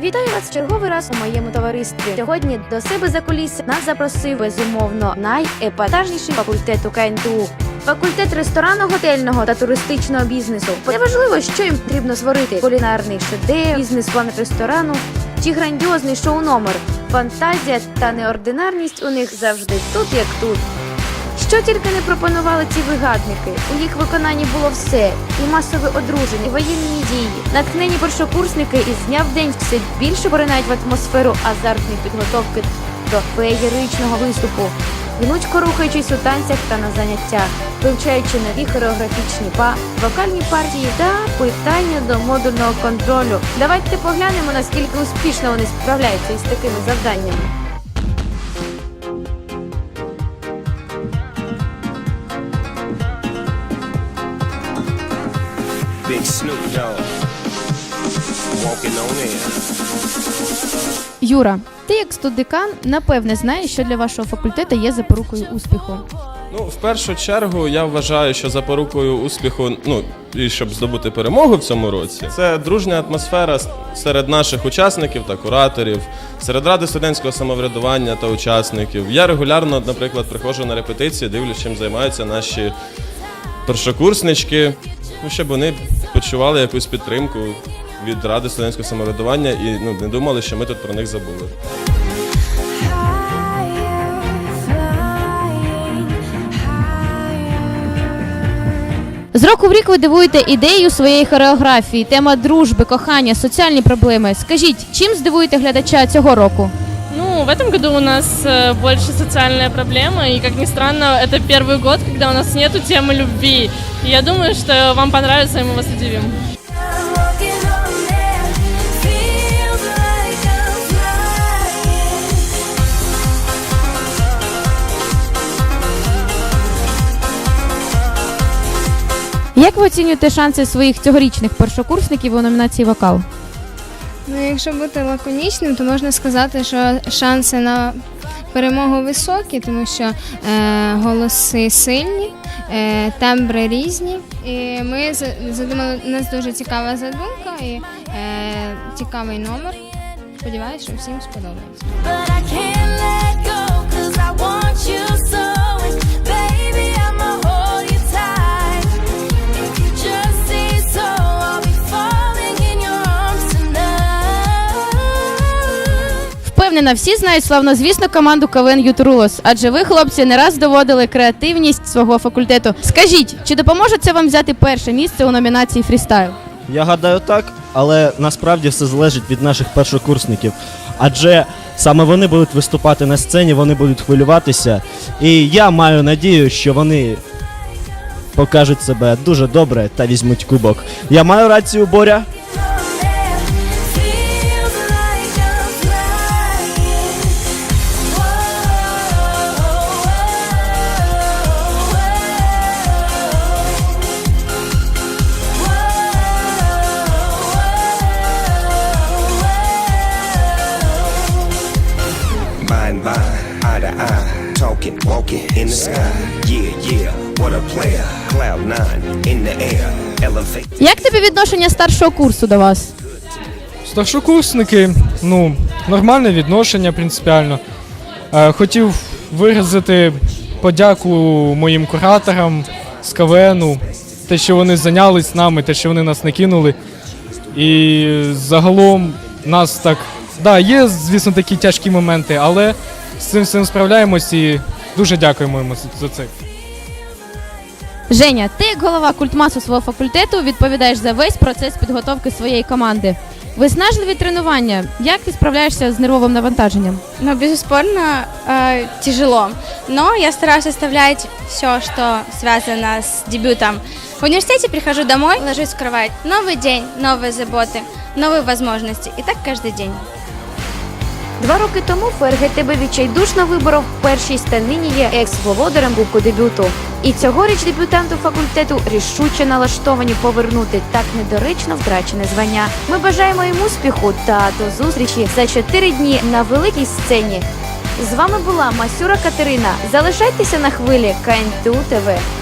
Вітаю вас черговий раз у моєму товаристві. Сьогодні до себе за куліси нас запросив безумовно найепатажніший факультет у КНТУ. Факультет ресторанно-готельного та туристичного бізнесу. Неважливо, що їм потрібно створити: кулінарний шедевр, бізнес-план ресторану чи грандіозний шоу-номер. Фантазія та неординарність у них завжди тут, як тут. Що тільки не пропонували ці вигадники. У їх виконанні було все: і масове одруження, і воєнні дії. Натхнені першокурсники із дня в день все більше поринають в атмосферу азартної підготовки до феєричного виступу, гнучко рухаючись у танцях та на заняттях, вивчаючи нові хореографічні па, вокальні партії та питання до модульного контролю. Давайте поглянемо, наскільки успішно вони справляються із такими завданнями. Snoop Dogg. Walking on air. Юра, ти як студдекан, напевне знаєш, що для вашого факультету є запорукою успіху. Ну, в першу чергу, я вважаю, що запорукою успіху, ну і щоб здобути перемогу в цьому році, це дружня атмосфера серед наших учасників та кураторів, серед ради студентського самоврядування та учасників. Я регулярно, наприклад, приходжу на репетиції, дивлюсь, чим займаються наші першокурснички, ну, щоб вони почували якусь підтримку від ради студентського самоврядування і ну, не думали, що ми тут про них забули. З року в рік ви дивуєте ідею своєї хореографії, тема дружби, кохання, соціальні проблеми. Скажіть, чим здивуєте глядача цього року? Ну, в этом году у нас э, больше социальная проблема, и, как ни странно, это первый год, когда у нас нету темы любви. И я думаю, что вам понравится, и мы вас удивим. Walking on air, feels like I'm flying. Як ви оцінюєте шанси своїх цьогорічних першокурсників у номінації вокал? Ну, якщо бути лаконічним, то можна сказати, що шанси на перемогу високі, тому що е, голоси сильні, е, тембри різні. І ми задумали, у нас дуже цікава задумка і е, цікавий номер. Сподіваюся, що всім сподобається. Впевнена, всі знають славнозвісну команду КВН Ютурулос, адже ви, хлопці, не раз доводили креативність свого факультету. Скажіть, чи допоможе це вам взяти перше місце у номінації фрістайл? Я гадаю так, але насправді все залежить від наших першокурсників. Адже саме вони будуть виступати на сцені, вони будуть хвилюватися. І я маю надію, що вони покажуть себе дуже добре та візьмуть кубок. Я маю рацію, Боря. Talking, in the sky. Yeah, yeah, what a player. Cloud nine in the air. Elevate. Як тобі відношення старшого курсу до вас? Старшокурсники, ну, нормальне відношення принципіально. Е, хотів виразити подяку моїм кураторам з КВНу, те, що вони зайнялись нами, те, що вони нас не кинули. І загалом нас так. Да, є, звісно, такі тяжкі моменти, але з цим всім справляємось і дуже дякуємо йому за- за це. Женя, ти як голова культмасу свого факультету відповідаєш за весь процес підготовки своєї команди. Виснажливі тренування. Як ти справляєшся з нервовим навантаженням? Ну, безуспорно, э, тяжело. Но я стараюсь оставлять все, что связано с дебютом. В университете прихожу домой, ложусь в кровать. Новый день, новые заботы, новые возможности. И так каждый день. Два роки тому ФРГ тебе відчайдушно виборов першість та нині є екс-володарем кубку дебюту. І цьогоріч дебютанту факультету рішуче налаштовані повернути так недоречно втрачене звання. Ми бажаємо їм успіху та до зустрічі за чотири дні на великій сцені. З вами була Масюра Катерина. Залишайтеся на хвилі КНТУ ТВ.